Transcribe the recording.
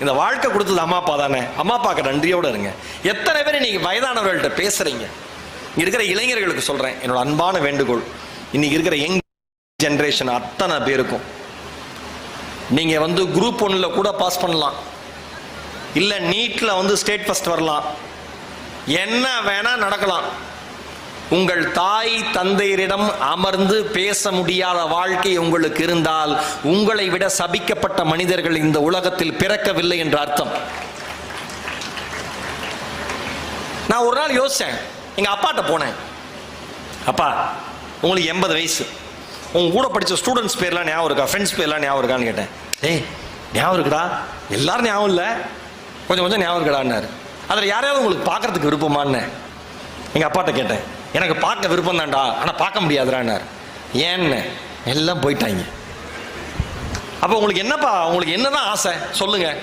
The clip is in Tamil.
இந்த வாழ்க்கை கொடுத்தது அம்மா அப்பா தானே. அம்மா அப்பாவுக்கு நன்றியோட இருங்க. எத்தனை பேர் இன்னைக்கு வயதானவர்கள்ட்ட பேசுறீங்க? இங்கே இருக்கிற இளைஞர்களுக்கு சொல்கிறேன் என்னோட அன்பான வேண்டுகோள். இன்னைக்கு இருக்கிற யங் ஜென்ரேஷன் அத்தனை பேருக்கும். நீங்கள் வந்து குரூப் ஒன்றில் கூட பாஸ் பண்ணலாம். இல்லை நீட்டில் வந்து ஸ்டேட் ஃபஸ்ட் வரலாம். என்ன வேணால் நடக்கலாம். உங்கள் தாய் தந்தையரிடம் அமர்ந்து பேச முடியாத வாழ்க்கை உங்களுக்கு இருந்தால் உங்களை விட சபிக்கப்பட்ட மனிதர்கள் இந்த உலகத்தில் பிறக்கவில்லை என்ற அர்த்தம். நான் ஒரு நாள் யோசிச்சேன். எங்க அப்பாட்ட போனேன். அப்பா உங்களுக்கு எண்பது வயசு. உங்க கூட படிச்ச ஸ்டூடெண்ட்ஸ் பேர்லாம் ஞாபகம் இருக்கா? ஃப்ரெண்ட்ஸ் பேர்லாம் ஞாபகம் இருக்கான்னு கேட்டேன். ஏய் ஞாபகம் இருக்குடா. எல்லாரும் ஞாபகம் இல்லை. கொஞ்சம் கொஞ்சம் ஞாபகம் இருக்கடான்னாரு. அதில் யாரையாவது உங்களுக்கு பார்க்கறதுக்கு விருப்பமானேன் எங்கள் அப்பாட்ட கேட்டேன். எனக்கு பார்க்க விருப்பம் தான்டா ஆனால் பார்க்க முடியாதுடான்னார். ஏன்னு? எல்லாம் போயிட்டாங்க. அப்போ உங்களுக்கு என்னப்பா? உங்களுக்கு என்ன தான் ஆசை? சொல்லுங்கள்